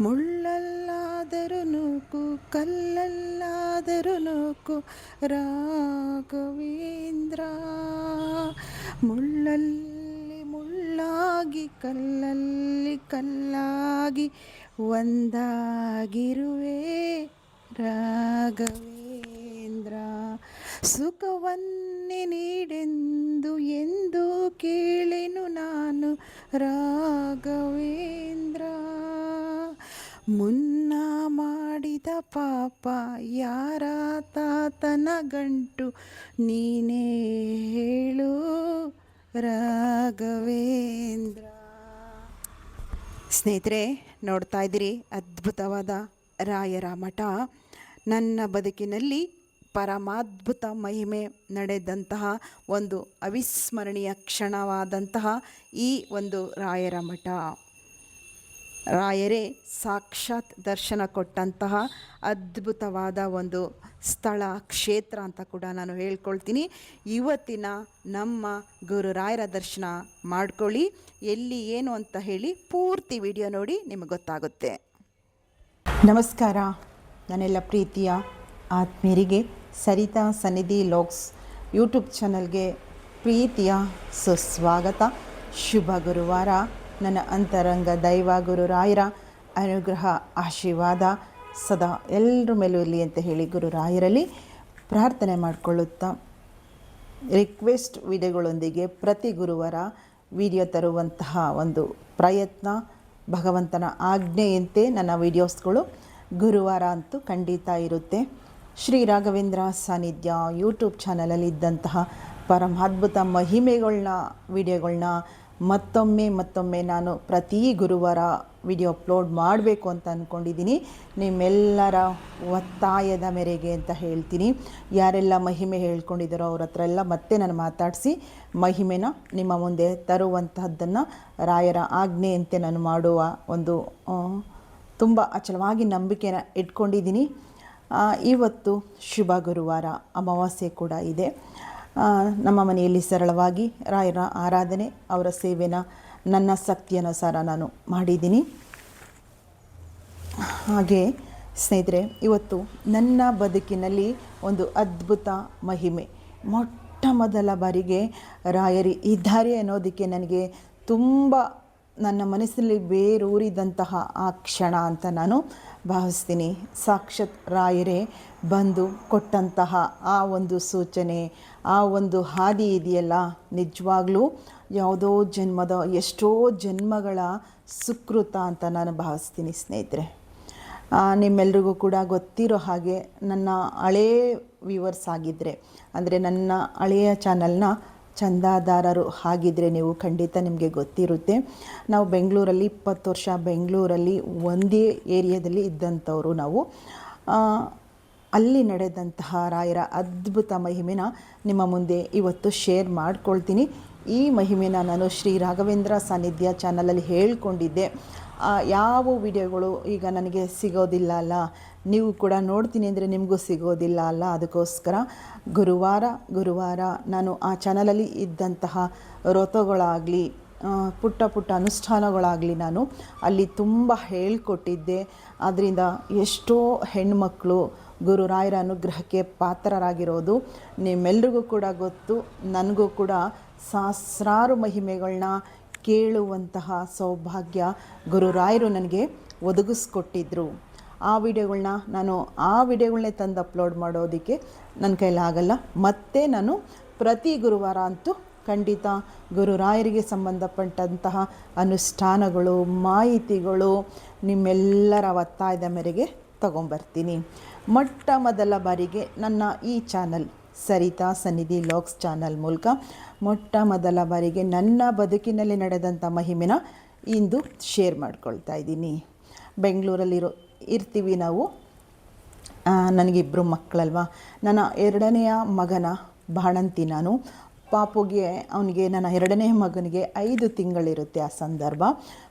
ಮುಳ್ಳಲ್ಲಾದರೂ ನೂಕು, ಕಲ್ಲಲ್ಲಾದರೂ ನೂಕು, ರಾಘವೇಂದ್ರ. ಮುಳ್ಳಲ್ಲಿ ಮುಳ್ಳಾಗಿ, ಕಲ್ಲಲ್ಲಿ ಕಲ್ಲಾಗಿ, ಒಂದಾಗಿರುವೆ ರಾಘವೇಂದ್ರ. ಸುಖವನ್ನೇ ನೀಡೆಂದು ಎಂದು ಕೇಳೆನು ನಾನು ರಾಘವೇಂದ್ರ. ಮುನ್ನ ಮಾಡಿದ ಪಾಪ ಯಾರ ತಾತನ ಗಂಟು ನೀನೇ ಹೇಳು ರಾಘವೇಂದ್ರ. ಸ್ನೇಹಿತರೆ, ನೋಡ್ತಾ ಇದ್ದೀರಿ ಅದ್ಭುತವಾದ ರಾಯರ ಮಠ ನನ್ನ ಬದುಕಿನಲ್ಲಿ ಪರಮಾದ್ಭುತ ಮಹಿಮೆ ನಡೆದಂತಹ ಒಂದು ಅವಿಸ್ಮರಣೀಯ ಕ್ಷಣವಾದಂತಹ ಈ ಒಂದು ರಾಯರ ಮಠ ರಾಯರೇ, ಸಾಕ್ಷಾತ್ ದರ್ಶನ ಕೊಟ್ಟಂತಹ ಅದ್ಭುತವಾದ ಒಂದು ಸ್ಥಳ, ಕ್ಷೇತ್ರ ಅಂತ ಕೂಡ ನಾನು ಹೇಳ್ಕೊಳ್ತೀನಿ. ಇವತ್ತಿನ ನಮ್ಮ ಗುರು ರಾಯರ ದರ್ಶನ ಮಾಡ್ಕೊಳ್ಳಿ. ಎಲ್ಲಿ ಏನು ಅಂತ ಹೇಳಿ ಪೂರ್ತಿ ವಿಡಿಯೋ ನೋಡಿ ನಿಮಗೆ ಗೊತ್ತಾಗುತ್ತೆ. ನಮಸ್ಕಾರ. ನನ್ನೆಲ್ಲ ಪ್ರೀತಿಯ ಆತ್ಮೀಯರಿಗೆ, ಸರಿತಾ ಸನ್ನಿಧಿ ಲೋಕ್ಸ್ ಯೂಟ್ಯೂಬ್ ಚಾನಲ್ಗೆ ಪ್ರೀತಿಯ ಸುಸ್ವಾಗತ. ಶುಭ ಗುರುವಾರ. ನನ್ನ ಅಂತರಂಗ ದೈವ ಗುರುರಾಯರ ಅನುಗ್ರಹ, ಆಶೀರ್ವಾದ ಸದಾ ಎಲ್ಲರ ಮೇಲೂ ಇರಲಿ ಅಂತ ಹೇಳಿ ಗುರುರಾಯರಲ್ಲಿ ಪ್ರಾರ್ಥನೆ ಮಾಡಿಕೊಳ್ಳುತ್ತಾ. ರಿಕ್ವೆಸ್ಟ್ ವಿಡಿಯೋಗಳೊಂದಿಗೆ ಪ್ರತಿ ಗುರುವಾರ ವಿಡಿಯೋ ತರುವಂತಹ ಒಂದು ಪ್ರಯತ್ನ, ಭಗವಂತನ ಆಜ್ಞೆಯಂತೆ ನನ್ನ ವಿಡಿಯೋಸ್ಗಳು ಗುರುವಾರ ಅಂತೂ ಖಂಡಿತ ಇರುತ್ತೆ. ಶ್ರೀ ರಾಘವೇಂದ್ರ ಸಾನ್ನಿಧ್ಯ ಯೂಟ್ಯೂಬ್ ಚಾನಲಲ್ಲಿ ಇದ್ದಂತಹ ಪರಮಾದ್ಭುತ ಮಹಿಮೆಗಳನ್ನ ವಿಡಿಯೋಗಳನ್ನ ಮತ್ತೊಮ್ಮೆ ಮತ್ತೊಮ್ಮೆ ನಾನು ಪ್ರತಿ ಗುರುವಾರ ವಿಡಿಯೋ ಅಪ್ಲೋಡ್ ಮಾಡಬೇಕು ಅಂತ ಅಂದ್ಕೊಂಡಿದ್ದೀನಿ ನಿಮ್ಮೆಲ್ಲರ ಒತ್ತಾಯದ ಮೇರೆಗೆ ಅಂತ ಹೇಳ್ತೀನಿ. ಯಾರೆಲ್ಲ ಮಹಿಮೆ ಹೇಳ್ಕೊಂಡಿದ್ದಾರೋ ಅವ್ರ ಹತ್ರ ಎಲ್ಲ ಮತ್ತೆ ನಾನು ಮಾತಾಡಿಸಿ, ಮಹಿಮೆನ ನಿಮ್ಮ ಮುಂದೆ ತರುವಂತಹದ್ದನ್ನು ರಾಯರ ಆಜ್ಞೆಯಂತೆ ನಾನು ಮಾಡುವ ಒಂದು ತುಂಬ ಅಚಲವಾಗಿ ನಂಬಿಕೆನ ಇಟ್ಕೊಂಡಿದ್ದೀನಿ. ಇವತ್ತು ಶುಭ ಗುರುವಾರ, ಅಮಾವಾಸ್ಯೆ ಕೂಡ ಇದೆ. ನಮ್ಮ ಮನೆಯಲ್ಲಿ ಸರಳವಾಗಿ ರಾಯರ ಆರಾಧನೆ, ಅವರ ಸೇವೆನ, ನನ್ನ ಶಕ್ತಿಯನುಸಾರ ನಾನು ಮಾಡಿದ್ದೀನಿ. ಹಾಗೆ ಸ್ನೇಹಿತರೆ, ಇವತ್ತು ನನ್ನ ಬದುಕಿನಲ್ಲಿ ಒಂದು ಅದ್ಭುತ ಮಹಿಮೆ. ಮೊಟ್ಟ ಮೊದಲ ಬಾರಿಗೆ ರಾಯರಿ ಇದ್ದಾರೆ ಅನ್ನೋದಕ್ಕೆ ನನಗೆ ತುಂಬ ನನ್ನ ಮನಸ್ಸಿನಲ್ಲಿ ಬೇರೂರಿದಂತಹ ಆ ಕ್ಷಣ ಅಂತ ನಾನು ಭಾವಿಸ್ತೀನಿ. ಸಾಕ್ಷಾತ್ ರಾಯರೇ ಬಂದು ಕೊಟ್ಟಂತಹ ಆ ಒಂದು ಸೂಚನೆ, ಆ ಒಂದು ಹಾದಿ ಇದೆಯಲ್ಲ? ನಿಜವಾಗ್ಲೂ ಯಾವುದೋ ಜನ್ಮದ, ಎಷ್ಟೋ ಜನ್ಮಗಳ ಸುಕೃತ ಅಂತ ನಾನು ಭಾವಿಸ್ತೀನಿ ಸ್ನೇಹಿತರೆ. ನಿಮ್ಮೆಲ್ರಿಗೂ ಕೂಡ ಗೊತ್ತಿರೋ ಹಾಗೆ ನನ್ನ ಹಳೇ ವ್ಯೂವರ್ಸ್ ಆಗಿದ್ದರೆ ಅಂದರೆ ನನ್ನ ಹಳೆಯ ಚಾನಲ್ನ ಚಂದಾದಾರರು ಆಗಿದ್ರೆ ನೀವು ಖಂಡಿತ ನಿಮಗೆ ಗೊತ್ತಿರುತ್ತೆ. ನಾವು ಬೆಂಗಳೂರಲ್ಲಿ ಇಪ್ಪತ್ತು ವರ್ಷ ಬೆಂಗಳೂರಲ್ಲಿ ಒಂದೇ ಏರಿಯಾದಲ್ಲಿ ಇದ್ದಂಥವರು ನಾವು. ಅಲ್ಲಿ ನಡೆದಂತಹ ರಾಯರ ಅದ್ಭುತ ಮಹಿಮೆನ ನಿಮ್ಮ ಮುಂದೆ ಇವತ್ತು ಶೇರ್ ಮಾಡ್ಕೊಳ್ತೀನಿ. ಈ ಮಹಿಮೆನ ನಾನು ಶ್ರೀ ರಾಘವೇಂದ್ರ ಸಾನ್ನಿಧ್ಯ ಚಾನಲಲ್ಲಿ ಹೇಳ್ಕೊಂಡಿದ್ದೆ. ಯಾವ ವಿಡಿಯೋಗಳು ಈಗ ನನಗೆ ಸಿಗೋದಿಲ್ಲ ಅಲ್ಲ? ನೀವು ಕೂಡ ನೋಡ್ತೀನಿ ಅಂದರೆ ನಿಮಗೂ ಸಿಗೋದಿಲ್ಲ ಅಲ್ಲ? ಅದಕ್ಕೋಸ್ಕರ ಗುರುವಾರ ಗುರುವಾರ ನಾನು ಆ ಚಾನಲಲ್ಲಿ ಇದ್ದಂತಹ ವ್ರತಗಳಾಗಲಿ ಪುಟ್ಟ ಪುಟ್ಟ ಅನುಷ್ಠಾನಗಳಾಗಲಿ ನಾನು ಅಲ್ಲಿ ತುಂಬ ಹೇಳಿಕೊಟ್ಟಿದ್ದೆ. ಅದರಿಂದ ಎಷ್ಟೋ ಹೆಣ್ಮಕ್ಳು ಗುರುರಾಯರ ಅನುಗ್ರಹಕ್ಕೆ ಪಾತ್ರರಾಗಿರೋದು ನಿಮ್ಮೆಲ್ರಿಗೂ ಕೂಡ ಗೊತ್ತು. ನನಗೂ ಕೂಡ ಸಹಸ್ರಾರು ಮಹಿಮೆಗಳನ್ನ ಕೇಳುವಂತಹ ಸೌಭಾಗ್ಯ ಗುರುರಾಯರು ನನಗೆ ಒದಗಿಸ್ಕೊಟ್ಟಿದ್ರು. ಆ ವಿಡಿಯೋಗಳನ್ನ ನಾನು ಆ ವಿಡಿಯೋಗಳನ್ನೇ ತಂದು ಅಪ್ಲೋಡ್ ಮಾಡೋದಕ್ಕೆ ನನ್ನ ಕೈಲಾಗಲ್ಲ ಮತ್ತೆ ನಾನು ಪ್ರತಿ ಗುರುವಾರ ಅಂತೂ ಖಂಡಿತ ಗುರುರಾಯರಿಗೆ ಸಂಬಂಧಪಟ್ಟಂತಹ ಅನುಷ್ಠಾನಗಳು, ಮಾಹಿತಿಗಳು ನಿಮ್ಮೆಲ್ಲರ ಒತ್ತಾಯದ ಮೇರೆಗೆ ತಗೊಂಬರ್ತೀನಿ. ಮೊಟ್ಟ ಮೊದಲ ಬಾರಿಗೆ ನನ್ನ ಈ ಚಾನಲ್ ಸರಿತಾ ಸನ್ನಿಧಿ ಲಾಗ್ಸ್ ಚಾನಲ್ ಮೂಲಕ ಮೊಟ್ಟ ಮೊದಲ ಬಾರಿಗೆ ನನ್ನ ಬದುಕಿನಲ್ಲಿ ನಡೆದಂಥ ಮಹಿಮೆನ ಇಂದು ಶೇರ್ ಮಾಡ್ಕೊಳ್ತಾ ಇದ್ದೀನಿ. ಬೆಂಗಳೂರಲ್ಲಿರೋ ಇರ್ತೀವಿ ನಾವು. ನನಗಿಬ್ಬರು ಮಕ್ಕಳಲ್ವ? ನನ್ನ ಎರಡನೆಯ ಮಗನ ಬಾಣಂತಿ ನಾನು. ಪಾಪುಗೆ, ಅವನಿಗೆ ನನ್ನ ಎರಡನೇ ಮಗನಿಗೆ ಐದು ತಿಂಗಳಿರುತ್ತೆ ಆ ಸಂದರ್ಭ.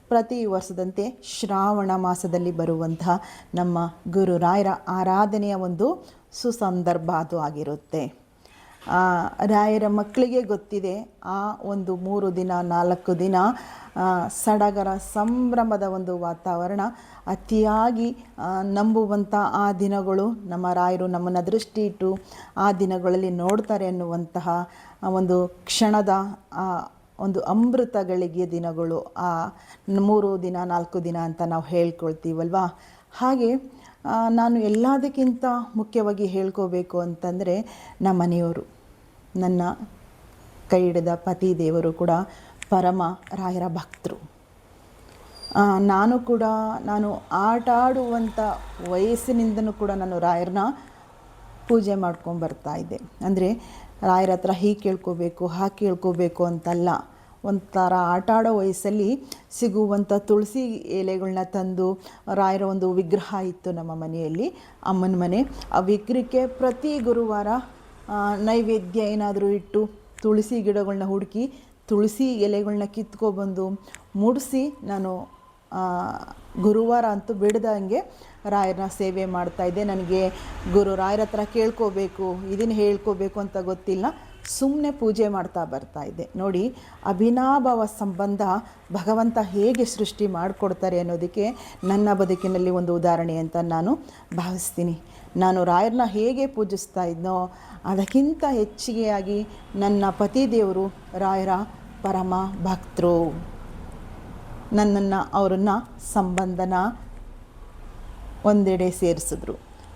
ಪ್ರತಿ ವರ್ಷದಂತೆ ಶ್ರಾವಣ ಮಾಸದಲ್ಲಿ ಬರುವಂತಹ ನಮ್ಮ ಗುರುರಾಯರ ಆರಾಧನೆಯ ಒಂದು ಸುಸಂದರ್ಭ ಅದು ಆಗಿರುತ್ತೆ. ರಾಯರ ಮಕ್ಕಳಿಗೆ ಗೊತ್ತಿದೆ, ಆ ಒಂದು ಮೂರು ದಿನ, ನಾಲ್ಕು ದಿನ ಸಡಗರ ಸಂಭ್ರಮದ ಒಂದು ವಾತಾವರಣ ಅತಿಯಾಗಿ ನಂಬುವಂಥ ಆ ದಿನಗಳು, ನಮ್ಮ ರಾಯರು ನಮ್ಮನ್ನು ದೃಷ್ಟಿ ಇಟ್ಟು ಆ ದಿನಗಳಲ್ಲಿ ನೋಡ್ತಾರೆ ಅನ್ನುವಂತಹ ಒಂದು ಕ್ಷಣದ ಒಂದು ಅಮೃತಗಳಿಗೆ ದಿನಗಳು, ಆ, ಮೂರು ದಿನ, ನಾಲ್ಕು ದಿನ ಅಂತ ನಾವು ಹೇಳ್ಕೊಳ್ತೀವಲ್ವಾ? ಹಾಗೆ ನಾನು ಎಲ್ಲದಕ್ಕಿಂತ ಮುಖ್ಯವಾಗಿ ಹೇಳ್ಕೋಬೇಕು ಅಂತಂದರೆ ನಮ್ಮ ಮನೆಯವರು, ನನ್ನ ಕೈ ಹಿಡಿದ ಪತಿ ದೇವರು ಕೂಡ ಪರಮ ರಾಯರ ಭಕ್ತರು. ನಾನು ಕೂಡ, ನಾನು ಆಟ ಆಡುವಂಥ ವಯಸ್ಸಿನಿಂದನೂ ಕೂಡ ನಾನು ರಾಯರನ್ನ ಪೂಜೆ ಮಾಡ್ಕೊಂಡು ಬರ್ತಾ ಇದ್ದೆ. ಅಂದರೆ ರಾಯರ ಹತ್ರ ಹೀಗೆ ಕೇಳ್ಕೋಬೇಕು, ಹಾಗೆ ಕೇಳ್ಕೋಬೇಕು ಅಂತಲ್ಲ. ಒಂಥರ ಆಟ ಆಡೋ ವಯಸ್ಸಲ್ಲಿ ಸಿಗುವಂಥ ತುಳಸಿ ಎಲೆಗಳನ್ನ ತಂದು ರಾಯರ ಒಂದು ವಿಗ್ರಹ ಇತ್ತು ನಮ್ಮ ಮನೆಯಲ್ಲಿ, ಅಮ್ಮನ ಮನೆ. ಆ ವಿಗ್ರಹಕ್ಕೆ ಪ್ರತಿ ಗುರುವಾರ ನೈವೇದ್ಯ ಏನಾದರೂ ಇಟ್ಟು ತುಳಸಿ ಗಿಡಗಳನ್ನ ಹುಡುಕಿ, ತುಳಸಿ ಎಲೆಗಳನ್ನ ಕಿತ್ಕೊಬಂದು ಮುಡಿಸಿ ನಾನು ಗುರುವಾರ ಅಂತೂ ಬಿಡ್ದಂಗೆ ರಾಯರನ್ನ ಸೇವೆ ಮಾಡ್ತಾಯಿದ್ದೆ ನನಗೆ, ಗುರು ರಾಯರ ಹತ್ರ ಕೇಳ್ಕೋಬೇಕು, ಇದನ್ನು ಹೇಳ್ಕೋಬೇಕು ಅಂತ ಗೊತ್ತಿಲ್ಲ. ಸುಮ್ಮನೆ ಪೂಜೆ ಮಾಡ್ತಾ ಬರ್ತಾ ಇದ್ದೆ ನೋಡಿ ಅಭಿನಾಭಾವ ಸಂಬಂಧ ಭಗವಂತ ಹೇಗೆ ಸೃಷ್ಟಿ ಮಾಡಿಕೊಡ್ತಾರೆ ಅನ್ನೋದಕ್ಕೆ ನನ್ನ ಬದುಕಿನಲ್ಲಿ ಒಂದು ಉದಾಹರಣೆ ಅಂತ ನಾನು ಭಾವಿಸ್ತೀನಿ. ನಾನು ರಾಯರನ್ನ ಹೇಗೆ ಪೂಜಿಸ್ತಾ ಇದ್ನೋ, ಅದಕ್ಕಿಂತ ಹೆಚ್ಚಿಗೆಯಾಗಿ ನನ್ನ ಪತಿದೇವರು ರಾಯರ ಪರಮ ಭಕ್ತರು. ನನ್ನನ್ನು, ಅವರನ್ನು ಸಂಬಂಧನ ಒಂದೆಡೆ ಸೇರಿಸಿದ್ರು.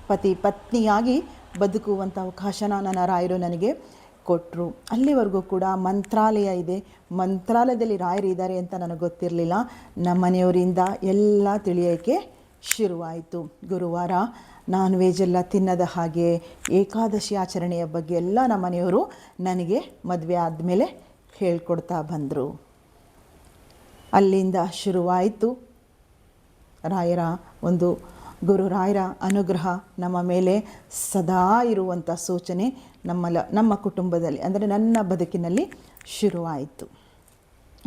ಪತಿ ಪತ್ನಿಯಾಗಿ ಬದುಕುವಂಥ ಅವಕಾಶನ ನನ್ನ ರಾಯರು ನನಗೆ ಕೊಟ್ಟರು ಅಲ್ಲಿವರೆಗೂ ಕೂಡ ಮಂತ್ರಾಲಯ ಇದೆ. ಮಂತ್ರಾಲಯದಲ್ಲಿ ರಾಯರು ಇದ್ದಾರೆ ಅಂತ ನನಗೆ ಗೊತ್ತಿರಲಿಲ್ಲ. ನಮ್ಮ ಮನೆಯವರಿಂದ ಎಲ್ಲ ತಿಳಿಯೋಕ್ಕೆ ಶುರುವಾಯಿತು. ಗುರುವಾರ ನಾನ್ ವೆಜ್ ಎಲ್ಲ ತಿನ್ನದ ಹಾಗೆ ಏಕಾದಶಿ ಆಚರಣೆಯ ಬಗ್ಗೆ ಎಲ್ಲ ನಮ್ಮ ಮನೆಯವರು ನನಗೆ ಮದುವೆ ಆದಮೇಲೆ ಹೇಳ್ಕೊಡ್ತಾ ಬಂದರು. ಅಲ್ಲಿಂದ ಶುರುವಾಯಿತು. ರಾಯರ ಒಂದು ಗುರು ರಾಯರ ಅನುಗ್ರಹ ನಮ್ಮ ಮೇಲೆ ಸದಾ ಇರುವಂಥ ಸೂಚನೆ ನಮ್ಮಲ್ಲ ನಮ್ಮ ಕುಟುಂಬದಲ್ಲಿ, ಅಂದರೆ ನನ್ನ ಬದುಕಿನಲ್ಲಿ ಶುರುವಾಯಿತು.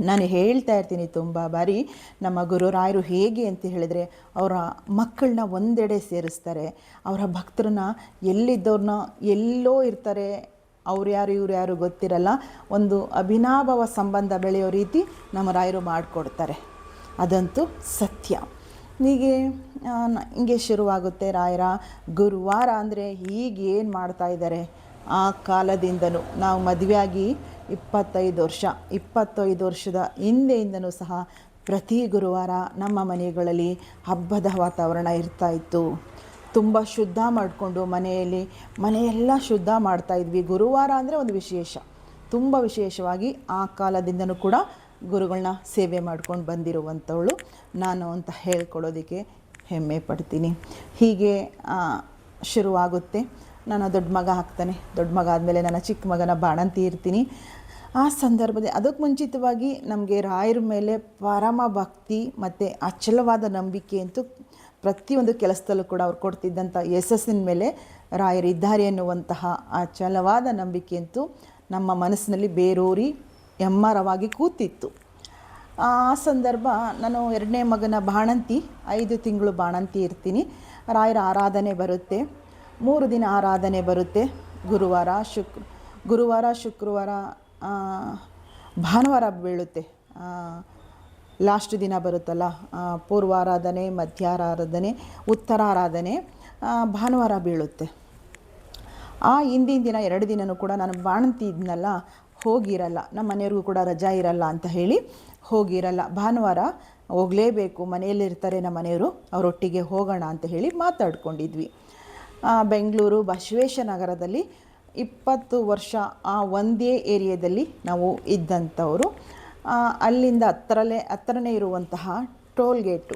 ನಾನು ಹೇಳ್ತಾ ಇರ್ತೀನಿ ತುಂಬ ಬಾರಿ, ನಮ್ಮ ಗುರುರಾಯರು ಹೇಗೆ ಅಂತ ಹೇಳಿದರೆ, ಅವರ ಮಕ್ಕಳನ್ನ ಒಂದೆಡೆ ಸೇರಿಸ್ತಾರೆ. ಅವರ ಭಕ್ತರನ್ನ ಎಲ್ಲಿದ್ದವ್ರನ್ನ ಎಲ್ಲೋ ಇರ್ತಾರೆ, ಅವ್ರು ಯಾರು, ಇವ್ರು ಯಾರು ಗೊತ್ತಿರಲ್ಲ. ಒಂದು ಅಭಿನಾಭವ ಸಂಬಂಧ ಬೆಳೆಯೋ ರೀತಿ ನಮ್ಮ ರಾಯರು ಮಾಡಿಕೊಡ್ತಾರೆ. ಅದಂತೂ ಸತ್ಯ. ಹೀಗೆ ಹಿಂಗೆ ಶುರುವಾಗುತ್ತೆ ರಾಯರ ಗುರುವಾರ ಅಂದರೆ ಈಗೇನು ಮಾಡ್ತಾ ಇದ್ದಾರೆ? ಆ ಕಾಲದಿಂದಲೂ ನಾವು ಮದುವೆಯಾಗಿ ಇಪ್ಪತ್ತೈದು ವರ್ಷ, ಇಪ್ಪತ್ತೈದು ವರ್ಷದ ಹಿಂದೆಯಿಂದನೂ ಸಹ ಪ್ರತಿ ಗುರುವಾರ ನಮ್ಮ ಮನೆಗಳಲ್ಲಿ ಹಬ್ಬದ ವಾತಾವರಣ ಇರ್ತಾ ಇತ್ತು. ತುಂಬ ಶುದ್ಧ ಮಾಡಿಕೊಂಡು ಮನೆಯಲ್ಲಿ, ಮನೆಯೆಲ್ಲ ಶುದ್ಧ ಮಾಡ್ತಾ ಇದ್ವಿ. ಗುರುವಾರ ಅಂದರೆ ಒಂದು ವಿಶೇಷ, ತುಂಬ ವಿಶೇಷವಾಗಿ ಆ ಕಾಲದಿಂದನೂ ಕೂಡ ಗುರುಗಳನ್ನ ಸೇವೆ ಮಾಡ್ಕೊಂಡು ಬಂದಿರುವಂಥವಳು. ನಾನು ಅಂತ ಹೇಳ್ಕೊಳ್ಳೋದಕ್ಕೆ ಹೆಮ್ಮೆ ಪಡ್ತೀನಿ. ಹೀಗೆ ಶುರುವಾಗುತ್ತೆ. ನಾನು ದೊಡ್ಡ ಮಗ ಹಾಕ್ತಾನೆ ದೊಡ್ಡ ಮಗ ಆದಮೇಲೆ ನನ್ನ ಚಿಕ್ಕ ಮಗನ ಬಾಣಂತಿ ಇರ್ತೀನಿ. ಆ ಸಂದರ್ಭದಲ್ಲಿ ಅದಕ್ಕೆ ಮುಂಚಿತವಾಗಿ ನಮಗೆ ರಾಯರ ಮೇಲೆ ಪರಮ ಭಕ್ತಿ ಮತ್ತು ಅಚಲವಾದ ನಂಬಿಕೆ ಅಂತೂ ಪ್ರತಿಯೊಂದು ಕೆಲಸದಲ್ಲೂ ಕೂಡ ಅವ್ರು ಕೊಡ್ತಿದ್ದಂಥ ಯಶಸ್ಸಿನ ಮೇಲೆ ರಾಯರಿದ್ದಾರೆ ಎನ್ನುವಂತಹ ಅಚಲವಾದ ನಂಬಿಕೆ ಅಂತೂ ನಮ್ಮ ಮನಸ್ಸಿನಲ್ಲಿ ಬೇರೂರಿ ಎಮ್ಮರವಾಗಿ ಕೂತಿತ್ತು. ಆ ಸಂದರ್ಭ ನಾನು ಎರಡನೇ ಮಗನ ಬಾಣಂತಿ, ಐದು ತಿಂಗಳು ಬಾಣಂತಿ ಇರ್ತೀನಿ. ರಾಯರ ಆರಾಧನೆ ಬರುತ್ತೆ. ಮೂರು ದಿನ ಆರಾಧನೆ ಬರುತ್ತೆ. ಗುರುವಾರ ಶುಕ್ರ ಗುರುವಾರ, ಶುಕ್ರವಾರ ಭಾನುವಾರ ಬೀಳುತ್ತೆ. ಲಾಸ್ಟ್ ದಿನ ಬರುತ್ತಲ್ಲ ಪೂರ್ವಾರಾಧನೆ, ಮಧ್ಯಾರಾಧನೆ, ಉತ್ತರಾರಾಧನೆ ಭಾನುವಾರ ಬೀಳುತ್ತೆ. ಆ ಹಿಂದಿನ ದಿನ ಎರಡು ದಿನವೂ ಕೂಡ ನಾನು ಬಾಣಂತಿ ಇದ್ನಲ್ಲ ಹೋಗಿರಲ್ಲ. ನಮ್ಮ ಮನೆಯವ್ರಿಗೂ ಕೂಡ ರಜಾ ಇರಲ್ಲ ಅಂತ ಹೇಳಿ ಹೋಗಿರಲ್ಲ. ಭಾನುವಾರ ಹೋಗಲೇಬೇಕು ಮನೆಯಲ್ಲಿರ್ತಾರೆ ನಮ್ಮ ಮನೆಯವರು, ಅವರೊಟ್ಟಿಗೆ ಹೋಗೋಣ ಅಂತ ಹೇಳಿ ಮಾತಾಡ್ಕೊಂಡಿದ್ವಿ. ಬೆಂಗಳೂರು ಬಸವೇಶ್ವ ನಗರದಲ್ಲಿ ಇಪ್ಪತ್ತು ವರ್ಷ ಆ ಒಂದೇ ಏರಿಯಾದಲ್ಲಿ ನಾವು ಇದ್ದಂಥವರು. ಅಲ್ಲಿಂದ ಹತ್ತರಲ್ಲೇ, ಹತ್ತಿರನೇ ಇರುವಂತಹ toll gate,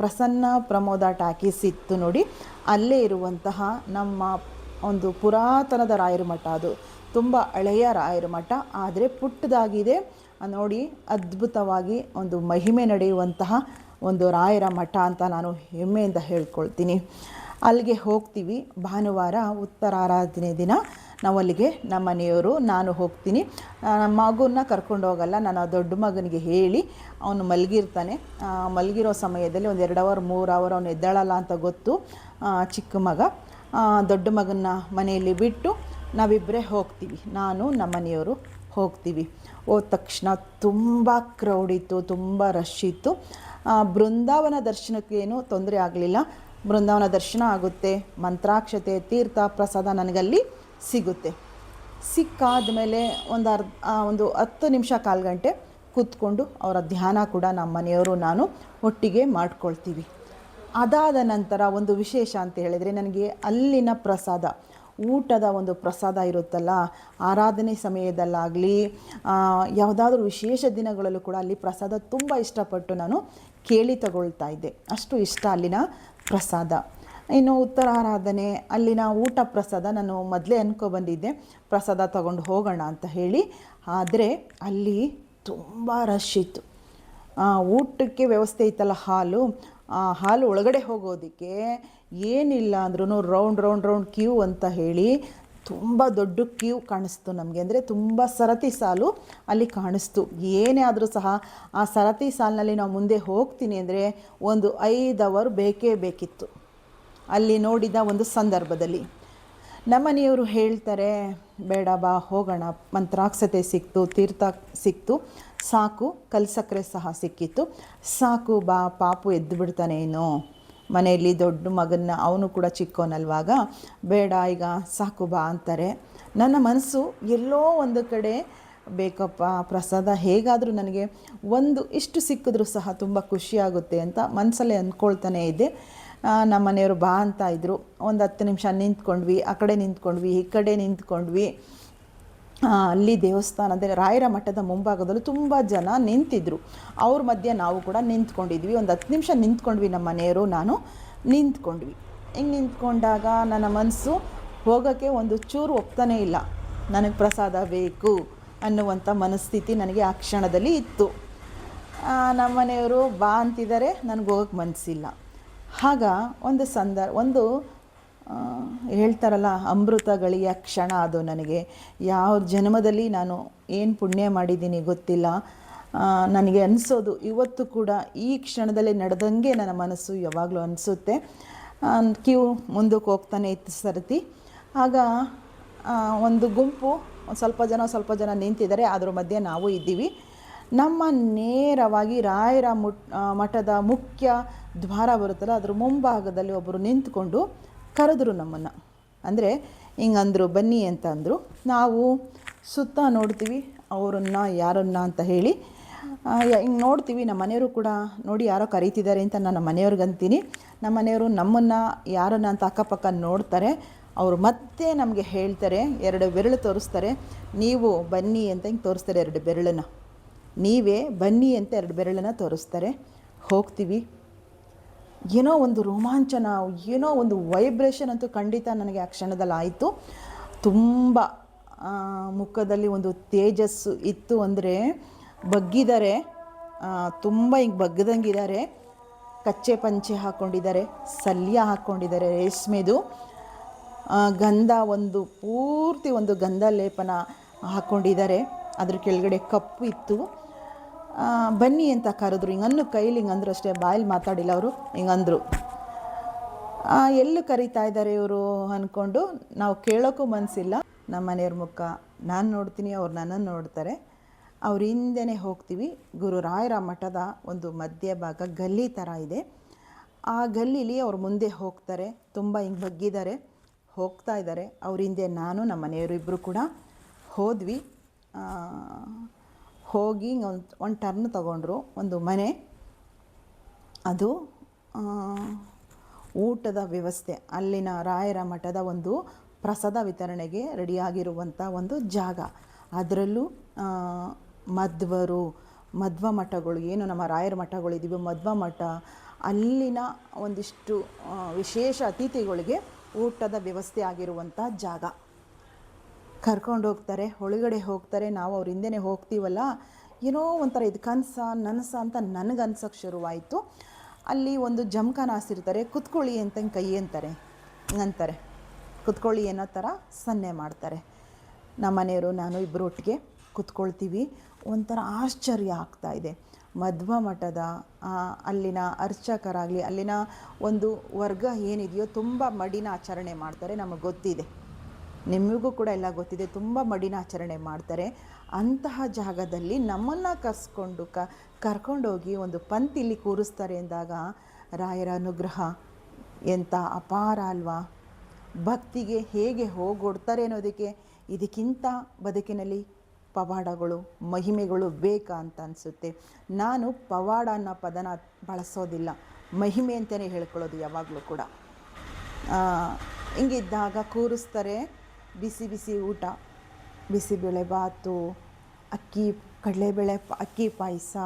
Prasanna Pramoda talkies ಇತ್ತು ನೋಡಿ. ಅಲ್ಲೇ ಇರುವಂತಹ ನಮ್ಮ ಒಂದು ಪುರಾತನದ ರಾಯರ ಮಠ ಅದು. ತುಂಬ ಹಳೆಯ ರಾಯರ ಮಠ, ಆದರೆ ಪುಟ್ಟದಾಗಿದೆ. ನೋಡಿ, ಅದ್ಭುತವಾಗಿ ಒಂದು ಮಹಿಮೆ ನಡೆಯುವಂತಹ ಒಂದು ರಾಯರ ಮಠ ಅಂತ ನಾನು ಹೆಮ್ಮೆಯಿಂದ ಹೇಳ್ಕೊಳ್ತೀನಿ. ಅಲ್ಲಿಗೆ ಹೋಗ್ತೀವಿ. ಭಾನುವಾರ ಉತ್ತರಾರಾಧನೆ ದಿನ. ನಾವು ಅಲ್ಲಿಗೆ ನಮ್ಮ ಮನೆಯವರು, ನಾನು ಹೋಗ್ತೀನಿ. ನಮ್ಮ ಮಗುನ ಕರ್ಕೊಂಡು ಹೋಗಲ್ಲ. ನಾನು ಆ ದೊಡ್ಡ ಮಗನಿಗೆ ಹೇಳಿ ಅವನು ಮಲಗಿರ್ತಾನೆ. ಮಲಗಿರೋ ಸಮಯದಲ್ಲಿ ಒಂದು ಎರಡು ಅವರ್, ಮೂರು ಅವರ್ ಅವನು ಎದ್ದಾಳಲ್ಲ ಅಂತ ಗೊತ್ತು. ಚಿಕ್ಕ ಮಗ. ದೊಡ್ಡ ಮಗನ ಮನೆಯಲ್ಲಿ ಬಿಟ್ಟು ನಾವಿಬ್ಬರೇ ಹೋಗ್ತೀವಿ. ನಾನು, ನಮ್ಮ ಮನೆಯವರು ಹೋಗ್ತೀವಿ. ಹೋದ ತಕ್ಷಣ ತುಂಬ ಕ್ರೌಡ್ ಇತ್ತು, ತುಂಬ ರಶ್ ಇತ್ತು. ಬೃಂದಾವನ ದರ್ಶನಕ್ಕೇನು ತೊಂದರೆ ಆಗಲಿಲ್ಲ. ಬೃಂದಾವನ ದರ್ಶನ ಆಗುತ್ತೆ. ಮಂತ್ರಾಕ್ಷತೆ, ತೀರ್ಥ, ಪ್ರಸಾದ ನನಗಲ್ಲಿ ಸಿಗುತ್ತೆ. ಸಿಕ್ಕಾದ ಮೇಲೆ ಒಂದು ಅರ್ಧ ಒಂದು ಹತ್ತು ನಿಮಿಷ ಕಾಲು ಗಂಟೆ ಕೂತ್ಕೊಂಡು ಅವರ ಧ್ಯಾನ ಕೂಡ ನಮ್ಮ ಮನೆಯವರು, ನಾನು ಒಟ್ಟಿಗೆ ಮಾಡ್ಕೊಳ್ತೀವಿ. ಅದಾದ ನಂತರ ಒಂದು ವಿಶೇಷ ಅಂತ ಹೇಳಿದರೆ, ನನಗೆ ಅಲ್ಲಿನ ಪ್ರಸಾದ ಊಟದ ಒಂದು ಪ್ರಸಾದ ಇರುತ್ತಲ್ಲ, ಆರಾಧನೆ ಸಮಯದಲ್ಲಾಗಲಿ ಯಾವುದಾದ್ರೂ ವಿಶೇಷ ದಿನಗಳಲ್ಲೂ ಕೂಡ ಅಲ್ಲಿ ಪ್ರಸಾದ ತುಂಬ ಇಷ್ಟಪಟ್ಟು ನಾನು ಕೇಳಿ ತಗೊಳ್ತಾ ಇದ್ದೆ. ಅಷ್ಟು ಇಷ್ಟ ಅಲ್ಲಿನ ಪ್ರಸಾದ. ಇನ್ನು ಉತ್ತರ ಆರಾಧನೆ ಅಲ್ಲಿನ ಊಟ ಪ್ರಸಾದ ನಾನು ಮೊದಲೇ ಅನ್ಕೊ ಬಂದಿದ್ದೆ. ಪ್ರಸಾದ ತಗೊಂಡು ಹೋಗೋಣ ಅಂತ ಹೇಳಿ. ಆದರೆ ಅಲ್ಲಿ ತುಂಬ ರಶ್ ಇತ್ತು. ಊಟಕ್ಕೆ ವ್ಯವಸ್ಥೆ ಇತ್ತಲ್ಲ ಹಾಲು. ಆ, ಹಾಲು ಒಳಗಡೆ ಹೋಗೋದಕ್ಕೆ ಏನಿಲ್ಲ ಅಂದ್ರೂ ರೌಂಡ್ ರೌಂಡ್ ರೌಂಡ್ ಕ್ಯೂ ಅಂತ ಹೇಳಿ ತುಂಬ ದೊಡ್ಡ ಕ್ಯೂ ಕಾಣಿಸ್ತು ನಮಗೆ. ಅಂದರೆ ತುಂಬ ಸರತಿ ಸಾಲು ಅಲ್ಲಿ ಕಾಣಿಸ್ತು. ಏನೇ ಆದರೂ ಸಹ ಆ ಸರತಿ ಸಾಲಿನಲ್ಲಿ ನಾವು ಮುಂದೆ ಹೋಗ್ತೀನಿ ಅಂದರೆ ಒಂದು ಐದು ಅವರ್ ಬೇಕೇ ಬೇಕಿತ್ತು. ಅಲ್ಲಿ ನೋಡಿದ ಒಂದು ಸಂದರ್ಭದಲ್ಲಿ. ನಮ್ಮನೆಯವರು ಹೇಳ್ತಾರೆ, ಬೇಡ ಬಾ, ಹೋಗೋಣ. ಮಂತ್ರಾಕ್ಷತೆ ಸಿಕ್ತು, ತೀರ್ಥ ಸಿಕ್ತು. ಸಾಕು ಕಲ್ಸಕ್ಕರೆ ಸಹ ಸಿಕ್ಕಿತ್ತು. ಸಾಕು ಬಾ, ಪಾಪು ಎದ್ದು ಬಿಡ್ತಾನೆ ಇನ್ನು. ಮನೆಯಲ್ಲಿ ದೊಡ್ಡ ಮಗನ್ನ ಅವನು ಕೂಡ ಚಿಕ್ಕವನಲ್ವಾಗ, ಬೇಡ ಈಗ ಸಾಕು ಬಾ ಅಂತಾರೆ. ನನ್ನ ಮನಸ್ಸು ಎಲ್ಲೋ ಒಂದು ಕಡೆ, ಬೇಕಪ್ಪ, ಪ್ರಸಾದ ಹೇಗಾದರೂ ನನಗೆ ಒಂದು ಇಷ್ಟು ಸಿಕ್ಕಿದ್ರೂ ಸಹ ತುಂಬ ಖುಷಿಯಾಗುತ್ತೆ ಅಂತ ಮನಸ್ಸಲ್ಲೇ ಅಂದ್ಕೊಳ್ತಾನೆ ಇದೆ. ನಮ್ಮ ಮನೆಯವರು ಬಾ ಅಂತ ಇದ್ದರು ಒಂದು ಹತ್ತು ನಿಮಿಷ ನಿಂತ್ಕೊಂಡ್ವಿ, ಆ ಕಡೆ ನಿಂತ್ಕೊಂಡ್ವಿ, ಈ ಕಡೆ ನಿಂತ್ಕೊಂಡ್ವಿ. ಅಲ್ಲಿ ದೇವಸ್ಥಾನ, ಅಂದರೆ ರಾಯರ ಮಠದ ಮುಂಭಾಗದಲ್ಲೂ ತುಂಬ ಜನ ನಿಂತಿದ್ದರು ಅವ್ರ ಮಧ್ಯೆ ನಾವು ಕೂಡ ನಿಂತ್ಕೊಂಡಿದ್ವಿ. ಒಂದು ಹತ್ತು ನಿಮಿಷ ನಿಂತ್ಕೊಂಡ್ವಿ ನಮ್ಮ ಮನೆಯವರು, ನಾನು ನಿಂತ್ಕೊಂಡ್ವಿ. ಹಿಂಗೆ ನಿಂತ್ಕೊಂಡಾಗ ನನ್ನ ಮನಸ್ಸು ಹೋಗೋಕ್ಕೆ ಒಂದು ಚೂರು ಒಪ್ತಾನೇ ಇಲ್ಲ. ನನಗೆ ಪ್ರಸಾದ ಬೇಕು ಅನ್ನುವಂಥ ಮನಸ್ಥಿತಿ ನನಗೆ ಆ ಕ್ಷಣದಲ್ಲಿ ಇತ್ತು. ನಮ್ಮ ಮನೆಯವರು ಬಾ ಅಂತಿದ್ದಾರೆ, ನನಗೆ ಹೋಗೋಕ್ಕೆ ಮನಸ್ಸಿಲ್ಲ ಆಗ ಒಂದು ಸಂದ, ಒಂದು ಹೇಳ್ತಾರಲ್ಲ, ಅಮೃತ ಗಳಿಯ ಕ್ಷಣ ಅದು ನನಗೆ. ಯಾವ ಜನ್ಮದಲ್ಲಿ ನಾನು ಏನು ಪುಣ್ಯ ಮಾಡಿದ್ದೀನಿ ಗೊತ್ತಿಲ್ಲ. ನನಗೆ ಅನಿಸೋದು ಇವತ್ತು ಕೂಡ ಈ ಕ್ಷಣದಲ್ಲಿ ನಡೆದಂಗೆ ನನ್ನ ಮನಸ್ಸು ಯಾವಾಗಲೂ ಅನಿಸುತ್ತೆ. ಕ್ಯೂ ಮುಂದಕ್ಕೆ ಹೋಗ್ತಾನೆ ಇತ್ತು ಸರತಿ. ಆಗ ಒಂದು ಗುಂಪು ಸ್ವಲ್ಪ ಜನ ಸ್ವಲ್ಪ ಜನ ನಿಂತಿದ್ದಾರೆ. ಅದ್ರ ಮಧ್ಯೆ ನಾವು ಇದ್ದೀವಿ. ನಮ್ಮ ನೇರವಾಗಿ ರಾಯರ ಮಠದ ಮುಖ್ಯ ದ್ವಾರ ಬರುತ್ತಲ್ಲ, ಅದ್ರ ಮುಂಭಾಗದಲ್ಲಿ ಒಬ್ಬರು ನಿಂತ್ಕೊಂಡು ಕರೆದ್ರು ನಮ್ಮನ್ನು. ಅಂದರೆ, ಹಿಂಗಂದರು, ಬನ್ನಿ ಅಂತ ಅಂದರು. ನಾವು ಸುತ್ತ ನೋಡ್ತೀವಿ, ಅವರನ್ನು ಯಾರನ್ನ ಅಂತ ಹೇಳಿ. ಹಿಂಗೆ ನೋಡ್ತೀವಿ, ನಮ್ಮ ಮನೆಯವರು ಕೂಡ ನೋಡಿ ಯಾರೋ ಕರೀತಿದ್ದಾರೆ ಅಂತ ನಾನು ನಮ್ಮ ಮನೆಯವ್ರಿಗೆ ಅಂತೀನಿ. ನಮ್ಮ ಮನೆಯವರು ನಮ್ಮನ್ನು ಯಾರನ್ನ ಅಂತ ಅಕ್ಕಪಕ್ಕ ನೋಡ್ತಾರೆ. ಅವರು ಮತ್ತೆ ನಮಗೆ ಹೇಳ್ತಾರೆ, ಎರಡು ಬೆರಳು ತೋರಿಸ್ತಾರೆ. ನೀವು ಬನ್ನಿ ಅಂತ ಹಿಂಗೆ ತೋರಿಸ್ತಾರೆ ಎರಡು ಬೆರಳನ್ನು. ನೀವೇ ಬನ್ನಿ ಅಂತ ಎರಡು ಬೆರಳನ್ನು ತೋರಿಸ್ತಾರೆ. ಹೋಗ್ತೀವಿ. ಏನೋ ಒಂದು ರೋಮಾಂಚನ ಏನೋ ಒಂದು ವೈಬ್ರೇಷನ್ ಅಂತೂ ಖಂಡಿತ ನನಗೆ ಆ ಕ್ಷಣದಲ್ಲಿ ಆಯಿತು. ತುಂಬ ಮುಖದಲ್ಲಿ ಒಂದು ತೇಜಸ್ಸು ಇತ್ತು ಅಂದರೆ ಬಗ್ಗಿದ್ದಾರೆ. ತುಂಬ ಹಿಂಗೆ ಬಗ್ಗದಂಗಿದ್ದಾರೆ. ಕಚ್ಚೆ ಪಂಚೆ ಹಾಕ್ಕೊಂಡಿದ್ದಾರೆ ಸಲ್ಯ ಹಾಕ್ಕೊಂಡಿದ್ದಾರೆ ರೇಷ್ಮೆದು. ಗಂಧ ಒಂದು ಪೂರ್ತಿ ಒಂದು ಗಂಧ ಲೇಪನ ಹಾಕ್ಕೊಂಡಿದ್ದಾರೆ ಅದ್ರ ಕೆಳಗಡೆ ಕಪ್ಪು ಇತ್ತು. ಬನ್ನಿ ಅಂತ ಕರೆದ್ರು. ಹಿಂಗನ್ನು ಕೈಲಿ ಹಿಂಗಂದ್ರು ಅಷ್ಟೇ, ಬಾಯಲ್ಲಿ ಮಾತಾಡಿಲ್ಲ ಅವರು ಹಿಂಗಂದ್ರು ಎಲ್ಲಿ ಕರೀತಾ ಇದ್ದಾರೆ ಇವರು ಅಂದ್ಕೊಂಡು ನಾವು ಕೇಳೋಕ್ಕೂ ಮನಸ್ಸಿಲ್ಲ ನಮ್ಮ ಮನೆಯವ್ರ ಮುಖ, ನಾನು ನೋಡ್ತೀನಿ, ಅವ್ರು ನನ್ನನ್ನು ನೋಡ್ತಾರೆ. ಅವ್ರ ಹಿಂದೆನೇ ಹೋಗ್ತೀವಿ. ಗುರು ರಾಯರ ಮಠದ ಒಂದು ಮಧ್ಯಭಾಗ ಗಲ್ಲಿ ಥರ ಇದೆ. ಆ ಗಲ್ಲಿಲಿ ಅವ್ರು ಮುಂದೆ ಹೋಗ್ತಾರೆ, ತುಂಬ ಹಿಂಗೆ ಬಗ್ಗಿದ್ದಾರೆ. ಹೋಗ್ತಾ ಇದ್ದಾರೆ. ಅವ್ರ ಹಿಂದೆ ನಾನು, ನಮ್ಮ ಮನೆಯವರು ಇಬ್ಬರು ಕೂಡ ಹೋದ್ವಿ. ಹೋಗಿ ಒಂದು ಒಂದು ಟರ್ನ್ ತಗೊಂಡ್ರು, ಒಂದು ಮನೆ. ಅದು ಊಟದ ವ್ಯವಸ್ಥೆ, ಅಲ್ಲಿನ ರಾಯರ ಮಠದ ಒಂದು ಪ್ರಸಾದ ವಿತರಣೆಗೆ ರೆಡಿಯಾಗಿರುವಂಥ ಒಂದು ಜಾಗ. ಅದರಲ್ಲೂ ಮಧ್ವರು, ಮಧ್ವ ಮಠಗಳು, ಏನು ನಮ್ಮ ರಾಯರ ಮಠಗಳಿದ್ದೀವಿ ಮಧ್ವ ಮಠ, ಅಲ್ಲಿನ ಒಂದಿಷ್ಟು ವಿಶೇಷ ಅತಿಥಿಗಳಿಗೆ ಊಟದ ವ್ಯವಸ್ಥೆ ಆಗಿರುವಂಥ ಜಾಗ. ಕರ್ಕೊಂಡು ಹೋಗ್ತಾರೆ, ಒಳಗಡೆ ಹೋಗ್ತಾರೆ, ನಾವು ಅವ್ರ ಹಿಂದೆನೇ ಹೋಗ್ತೀವಲ್ಲ? ಏನೋ ಒಂಥರ ಇದು ಕನಸ, ನನಸ ಅಂತ ನನಗೆ ಅನ್ಸೋಕ್ಕೆ ಶುರುವಾಯಿತು. ಅಲ್ಲಿ ಒಂದು ಜಮಖಾನ ಹಾಸಿರ್ತಾರೆ, ಕುತ್ಕೊಳ್ಳಿ ಅಂತ ಕೈ ಅಂತಾರೆ ಅಂತಾರೆ. ಕುತ್ಕೊಳ್ಳಿ ಅನ್ನೋ ಥರ ಸನ್ನೆ ಮಾಡ್ತಾರೆ. ನಮ್ಮ ಮನೆಯವರು ನಾನು ಇಬ್ಬರು ಒಟ್ಟಿಗೆ ಕುತ್ಕೊಳ್ತೀವಿ. ಒಂಥರ ಆಶ್ಚರ್ಯ ಆಗ್ತಾ ಇದೆ. ಮಧ್ವ ಮಠದ ಅಲ್ಲಿನ ಅರ್ಚಕರಾಗಲಿ, ಅಲ್ಲಿನ ಒಂದು ವರ್ಗ ಏನಿದೆಯೋ, ತುಂಬ ಮಡಿನ ಆಚರಣೆ ಮಾಡ್ತಾರೆ, ನಮಗೆ ಗೊತ್ತಿದೆ. ನಿಮಗೂ ಕೂಡ ಎಲ್ಲ ಗೊತ್ತಿದೆ. ತುಂಬ ಮಡಿನಾಚರಣೆ ಮಾಡ್ತಾರೆ. ಅಂತಹ ಜಾಗದಲ್ಲಿ ನಮ್ಮನ್ನು ಕರ್ಸ್ಕೊಂಡು ಕ, ಕರ್ಕೊಂಡೋಗಿ ಒಂದು ಪಂಕ್ತಿಲಿ ಕೂರಿಸ್ತಾರೆ ಎಂದಾಗ ರಾಯರ ಅನುಗ್ರಹ ಎಂಥ ಅಪಾರ ಅಲ್ವಾ? ಭಕ್ತಿಗೆ ಹೇಗೆ ಹೋಗೊಡ್ತಾರೆ ಅನ್ನೋದಕ್ಕೆ ಇದಕ್ಕಿಂತ ಬದುಕಿನಲ್ಲಿ ಪವಾಡಗಳು, ಮಹಿಮೆಗಳು ಬೇಕಾ ಅಂತ ಅನಿಸುತ್ತೆ. ನಾನು ಪವಾಡ ಅನ್ನೋ ಪದನ ಬಳಸೋದಿಲ್ಲ. ಮಹಿಮೆ ಅಂತಲೇ ಹೇಳ್ಕೊಳ್ಳೋದು ಯಾವಾಗಲೂ ಕೂಡ. ಹಿಂಗಿದ್ದಾಗ ಕೂರಿಸ್ತಾರೆ. ಬಿಸಿ ಬಿಸಿ ಊಟ. ಬಿಸಿಬೇಳೆ ಬಾತು, ಅಕ್ಕಿ, ಕಡಲೆಬೇಳೆ ಅಕ್ಕಿ ಪಾಯಸ.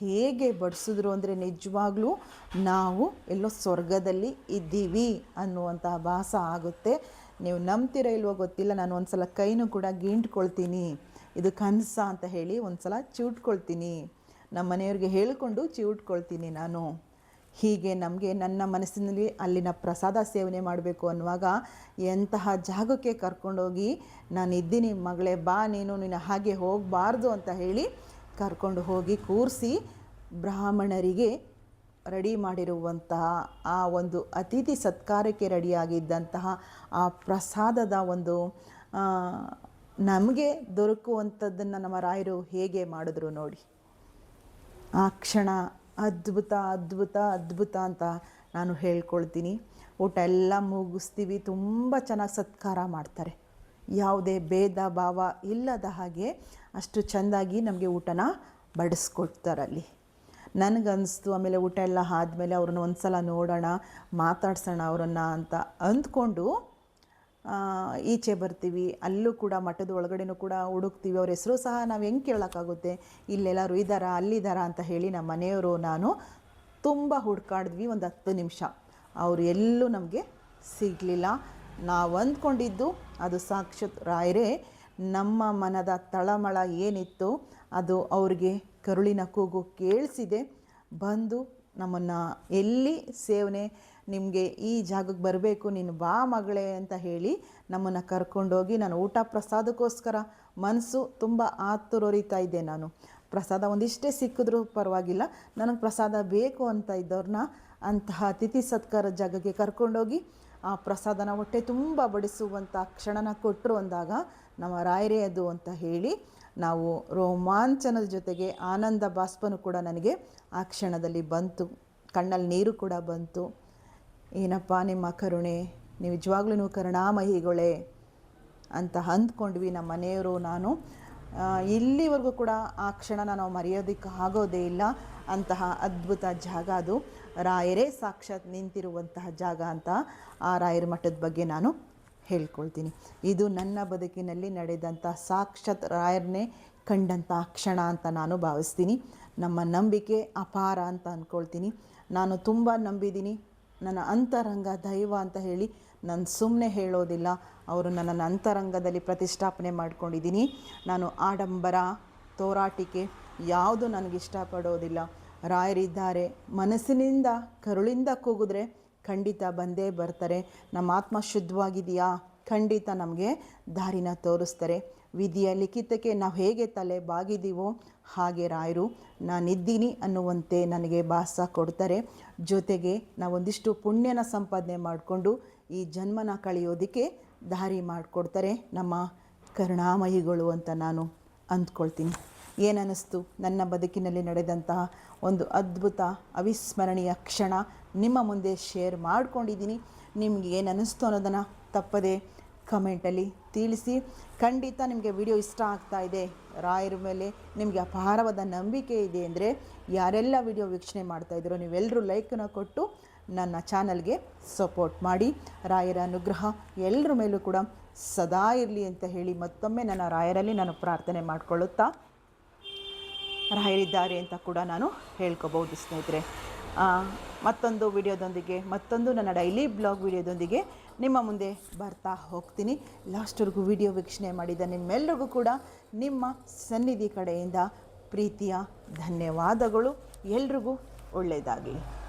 ಹೇಗೆ ಬಡಿಸಿದ್ರು ಅಂದರೆ ನಿಜವಾಗ್ಲೂ ನಾವು ಎಲ್ಲೋ ಸ್ವರ್ಗದಲ್ಲಿ ಇದ್ದೀವಿ ಅನ್ನುವಂತಹ ಭಾಸ ಆಗುತ್ತೆ. ನೀವು ನಂಬ್ತೀರ ಇಲ್ವೋ ಗೊತ್ತಿಲ್ಲ, ನಾನು ಒಂದು ಸಲ ಕೈನೂ ಕೂಡ ಗೀಂಟ್ಕೊಳ್ತೀನಿ. ಇದು ಕನಸ ಅಂತ ಹೇಳಿ ಒಂದು ಸಲ ಚಿವುಟ್ಕೊಳ್ತೀನಿ. ನಮ್ಮ ಮನೆಯವ್ರಿಗೆ ಹೇಳಿಕೊಂಡು ಚಿವುಟ್ಕೊಳ್ತೀನಿ ನಾನು. ಹೀಗೆ ನಮಗೆ ನನ್ನ ಮನಸ್ಸಿನಲ್ಲಿ ಅಲ್ಲಿನ ಪ್ರಸಾದ ಸೇವನೆ ಮಾಡಬೇಕು ಅನ್ನುವಾಗ ಎಂತಹ ಜಾಗಕ್ಕೆ ಕರ್ಕೊಂಡೋಗಿ ನಾನು ಇದ್ದೀನಿ ಮಗಳೇ, ಬಾ ನೀನು ನೀನು ಹಾಗೆ ಹೋಗಬಾರ್ದು ಅಂತ ಹೇಳಿ ಕರ್ಕೊಂಡು ಹೋಗಿ ಕೂರಿಸಿ ಬ್ರಾಹ್ಮಣರಿಗೆ ರೆಡಿ ಮಾಡಿರುವಂತಹ ಆ ಒಂದು ಅತಿಥಿ ಸತ್ಕಾರಕ್ಕೆ ರೆಡಿಯಾಗಿದ್ದಂತಹ ಆ ಪ್ರಸಾದದ ಒಂದು ನಮಗೆ ದೊರಕುವಂಥದ್ದನ್ನು ನಮ್ಮ ರಾಯರು ಹೇಗೆ ಮಾಡಿದ್ರು ನೋಡಿ. ಆ ಕ್ಷಣ ಅದ್ಭುತ ಅದ್ಭುತ ಅದ್ಭುತ ಅಂತ ನಾನು ಹೇಳ್ಕೊಳ್ತೀನಿ. ಊಟ ಎಲ್ಲ ಮುಗಿಸ್ತೀವಿ. ತುಂಬ ಚೆನ್ನಾಗಿ ಸತ್ಕಾರ ಮಾಡ್ತಾರೆ. ಯಾವುದೇ ಭೇದ, ಭಾವ ಇಲ್ಲದ ಹಾಗೆ ಅಷ್ಟು ಚೆಂದಾಗಿ ನಮಗೆ ಊಟನ ಬಡಿಸ್ಕೊಡ್ತಾರಲ್ಲಿ ನನಗನ್ನಿಸ್ತು ಆಮೇಲೆ ಊಟ ಎಲ್ಲ ಆದಮೇಲೆ ಅವ್ರನ್ನ ಒಂದು ಸಲ ನೋಡೋಣ, ಮಾತಾಡ್ಸೋಣ ಅವರನ್ನು ಅಂತ ಅಂದ್ಕೊಂಡು ಈಚೆ ಬರ್ತೀವಿ, ಅಲ್ಲೂ ಕೂಡ ಮಠದ ಒಳಗಡೆನೂ ಕೂಡ ಹುಡುಕ್ತೀವಿ. ಅವ್ರ ಹೆಸರು ಸಹ ನಾವು ಹೆಂಗೆ ಕೇಳೋಕ್ಕಾಗುತ್ತೆ? ಇಲ್ಲೆಲ್ಲರೂ ಇದ್ದಾರಾ ಅಲ್ಲಿದ್ದಾರಾ ಅಂತ ಹೇಳಿ ನಮ್ಮ ಮನೆಯವರು ನಾನು ತುಂಬ ಹುಡ್ಕಾಡಿದ್ವಿ ಒಂದು ಹತ್ತು ನಿಮಿಷ. ಅವರು ಎಲ್ಲೂ ನಮಗೆ ಸಿಗಲಿಲ್ಲ. ನಾವು ಅಂದ್ಕೊಂಡಿದ್ದು ಅದು ಸಾಕ್ಷತ್ ರಾಯರೇ, ನಮ್ಮ ಮನದ ತಳಮಳ ಏನಿತ್ತು ಅದು ಅವ್ರಿಗೆ ಕರುಳಿನ ಕೂಗು ಕೇಳಿಸಿದೆ. ಬಂದು ನಮ್ಮನ್ನು ಎಲ್ಲಿ ಸೇವನೆ ನಿಮಗೆ ಈ ಜಾಗಕ್ಕೆ ಬರಬೇಕು, ನೀನು ಬಾ ಮಗಳೇ ಅಂತ ಹೇಳಿ ನಮ್ಮನ್ನು ಕರ್ಕೊಂಡೋಗಿ ನಾನು ಊಟ ಪ್ರಸಾದಕ್ಕೋಸ್ಕರ ಮನಸ್ಸು ತುಂಬ ಆತುರೊರಿತಾ ಇದ್ದೆ ನಾನು. ಪ್ರಸಾದ ಒಂದಿಷ್ಟೇ ಸಿಕ್ಕಿದ್ರೂ ಪರವಾಗಿಲ್ಲ, ನನಗೆ ಪ್ರಸಾದ ಬೇಕು ಅಂತ ಇದ್ದವ್ರನ್ನ ಅಂತಹ ಅತಿಥಿ ಸತ್ಕಾರ ಜಾಗಕ್ಕೆ ಕರ್ಕೊಂಡೋಗಿ ಆ ಪ್ರಸಾದನ ಹೊಟ್ಟೆ ತುಂಬ ಬಡಿಸುವಂಥ ಕ್ಷಣನ ಕೊಟ್ಟರು ಅಂದಾಗ ನಮ್ಮ ರಾಯರೇ ಅದು ಅಂತ ಹೇಳಿ ನಾವು ರೋಮಾಂಚನದ ಜೊತೆಗೆ ಆನಂದ ಬಾಷ್ಪನು ಕೂಡ ನನಗೆ ಆ ಕ್ಷಣದಲ್ಲಿ ಬಂತು. ಕಣ್ಣಲ್ಲಿ ನೀರು ಕೂಡ ಬಂತು. ಏನಪ್ಪ ನಿಮ್ಮ ಕರುಣೆ, ನೀವು ನಿಜವಾಗ್ಲೂ ಕರುಣಾಮಹಿಗಳೇ ಅಂತ ಅಂದ್ಕೊಂಡ್ವಿ ನಮ್ಮ ಮನೆಯವರು ನಾನು. ಇಲ್ಲಿವರೆಗೂ ಕೂಡ ಆ ಕ್ಷಣನ ನಾವು ಮರೆಯೋದಕ್ಕೆ ಆಗೋದೇ ಇಲ್ಲ. ಅಂತಹ ಅದ್ಭುತ ಜಾಗ ಅದು. ರಾಯರೇ ಸಾಕ್ಷಾತ್ ನಿಂತಿರುವಂತಹ ಜಾಗ ಅಂತ ಆ ರಾಯರ ಮಠದ ಬಗ್ಗೆ ನಾನು ಹೇಳ್ಕೊಳ್ತೀನಿ. ಇದು ನನ್ನ ಬದುಕಿನಲ್ಲಿ ನಡೆದಂಥ ಸಾಕ್ಷಾತ್ ರಾಯರನ್ನೇ ಕಂಡಂಥ ಕ್ಷಣ ಅಂತ ನಾನು ಭಾವಿಸ್ತೀನಿ. ನಮ್ಮ ನಂಬಿಕೆ ಅಪಾರ ಅಂತ ಅಂದ್ಕೊಳ್ತೀನಿ ನಾನು ತುಂಬ ನಂಬಿದ್ದೀನಿ. ನನ್ನ ಅಂತರಂಗ ದೈವ ಅಂತ ಹೇಳಿ ನಾನು ಸುಮ್ಮನೆ ಹೇಳೋದಿಲ್ಲ. ಅವರು ನನ್ನನ್ನು ಅಂತರಂಗದಲ್ಲಿ ಪ್ರತಿಷ್ಠಾಪನೆ ಮಾಡ್ಕೊಂಡಿದ್ದೀನಿ. ನಾನು ಆಡಂಬರ, ತೋರಾಟಿಕೆ ಯಾವುದು ನನಗೆ ಇಷ್ಟಪಡೋದಿಲ್ಲ. ರಾಯರಿದ್ದಾರೆ. ಮನಸ್ಸಿನಿಂದ, ಕರುಳಿಂದ ಕೂಗಿದ್ರೆ ಖಂಡಿತ ಬಂದೇ ಬರ್ತಾರೆ. ನಮ್ಮ ಆತ್ಮ ಶುದ್ಧವಾಗಿದೆಯಾ? ಖಂಡಿತ ನಮಗೆ ದಾರಿನ ತೋರಿಸ್ತಾರೆ. ವಿಧಿಯ ಲಿಖಿತಕ್ಕೆ ನಾವು ಹೇಗೆ ತಲೆ ಬಾಗಿದ್ದೀವೋ ಹಾಗೆ ರಾಯರು ನಾನಿದ್ದೀನಿ ಅನ್ನುವಂತೆ ನನಗೆ ಭಾಸ ಕೊಡ್ತಾರೆ. ಜೊತೆಗೆ ನಾವೊಂದಿಷ್ಟು ಪುಣ್ಯನ ಸಂಪಾದನೆ ಮಾಡಿಕೊಂಡು ಈ ಜನ್ಮನ ಕಳೆಯೋದಕ್ಕೆ ದಾರಿ ಮಾಡಿಕೊಡ್ತಾರೆ ನಮ್ಮ ಕರುಣಾಮಯಿಗಳು ಅಂತ ನಾನು ಅಂದ್ಕೊಳ್ತೀನಿ. ಏನನ್ನಿಸ್ತು? ನನ್ನ ಬದುಕಿನಲ್ಲಿ ನಡೆದಂತಹ ಒಂದು ಅದ್ಭುತ, ಅವಿಸ್ಮರಣೀಯ ಕ್ಷಣ ನಿಮ್ಮ ಮುಂದೆ ಶೇರ್ ಮಾಡ್ಕೊಂಡಿದ್ದೀನಿ. ನಿಮ್ಗೆ ಏನು ಅನ್ನಿಸ್ತು ಅನ್ನೋದನ್ನು ತಪ್ಪದೆ ಕಮೆಂಟಲ್ಲಿ ತಿಳಿಸಿ. ಖಂಡಿತ ನಿಮಗೆ ವಿಡಿಯೋ ಇಷ್ಟ ಆಗ್ತಾ ಇದೆ, ರಾಯರ ಮೇಲೆ ನಿಮಗೆ ಅಪಾರವಾದ ನಂಬಿಕೆ ಇದೆ ಅಂದರೆ ಯಾರೆಲ್ಲ ವಿಡಿಯೋ ವೀಕ್ಷಣೆ ಮಾಡ್ತಾ ಇದ್ದೀರೋ ನೀವೆಲ್ಲರೂ ಲೈಕನ್ನು ಕೊಟ್ಟು ನನ್ನ ಚಾನಲ್ಗೆ ಸಪೋರ್ಟ್ ಮಾಡಿ. ರಾಯರ ಅನುಗ್ರಹ ಎಲ್ಲರ ಮೇಲೂ ಕೂಡ ಸದಾ ಇರಲಿ ಅಂತ ಹೇಳಿ ಮತ್ತೊಮ್ಮೆ ನನ್ನ ರಾಯರಲ್ಲಿ ನಾನು ಪ್ರಾರ್ಥನೆ ಮಾಡಿಕೊಳ್ಳುತ್ತಾ. ರಾಯರಿದ್ದಾರೆ ಅಂತ ಕೂಡ ನಾನು ಹೇಳ್ಕೊಬೋದು ಸ್ನೇಹಿತರೆ. ಮತ್ತೊಂದು ವಿಡಿಯೋದೊಂದಿಗೆ ಮತ್ತೊಂದು ನನ್ನ ಡೈಲಿ ಬ್ಲಾಗ್ ವಿಡಿಯೋದೊಂದಿಗೆ ನಿಮ್ಮ ಮುಂದೆ ಬರ್ತಾ ಹೋಗ್ತೀನಿ. ಲಾಸ್ಟ್ವರೆಗೂ ವಿಡಿಯೋ ವೀಕ್ಷಣೆ ಮಾಡಿದ ನಿಮ್ಮೆಲ್ಲರಿಗೂ ಕೂಡ ನಿಮ್ಮ ಸನ್ನಿಧಿ ಕಡೆಯಿಂದ ಪ್ರೀತಿಯ ಧನ್ಯವಾದಗಳು. ಎಲ್ರಿಗೂ ಒಳ್ಳೆಯದಾಗಲಿ.